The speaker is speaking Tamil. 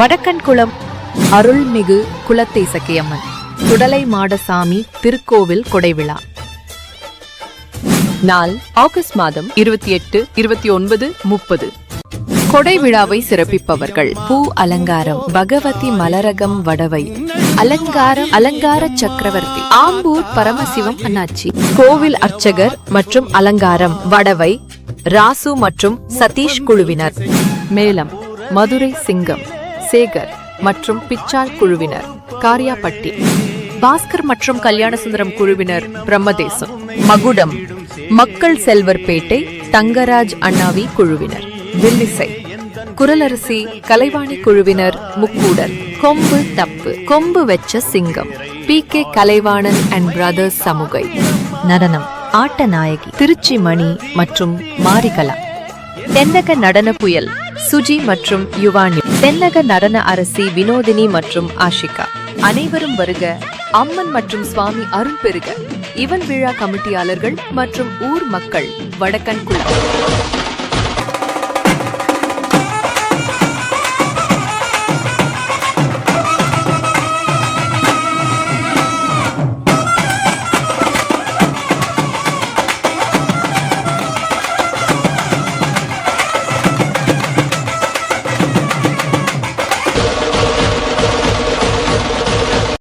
வடக்கன்குளம் அருள்மிகு குலத்தை சக்கியம்மன் சுடலை மாடசாமி திருக்கோவில் கொடைவிழா. நாள் ஆகஸ்ட் மாதம் இருபத்தி எட்டு இருபத்தி ஒன்பது முப்பது. கொடை விழாவை சிறப்பிப்பவர்கள். பூ அலங்காரம் பகவதி மலரகம் வடவை. அலங்காரம் அலங்கார சக்கரவர்த்தி. ஆம்பூர் பரமசிவம் அண்ணாச்சி. கோவில் அர்ச்சகர் மற்றும் அலங்காரம் வடவை ராசு மற்றும் சதீஷ் குழுவினர். மேலம் மதுரை சிங்கம். சேகர் மற்றும் பிச்சாள் குழுவினர் காரியாபட்டி. பாஸ்கர் மற்றும் கல்யாணசுந்தரம் குழுவினர் பிரம்மதேசம். மகுடம் மக்கள் செல்வர்பேட்டை தங்கராஜ் அண்ணாவி குழுவினர். வில்லிசை குரலரசி கலைவாணி குழுவினர் முக்கூடல் கொம்பு தப்பு. கொம்பு வெச்ச சிங்கம். P. K. Kalaivanan and brothers சமுகை. நடனம் ஆட்ட நாயகி. திருச்சி மணி மற்றும் மாரிகலா. தென்னக நடன புயல் சுஜி மற்றும் யுவானி. தென்னக நடன அரசி வினோதினி மற்றும் ஆஷிகா. அனைவரும் வருக அம்மன் மற்றும் சுவாமி அருள் பெருக இவன் விழா கமிட்டியாளர்கள் மற்றும் ஊர் மக்கள் வடக்கன் குழு.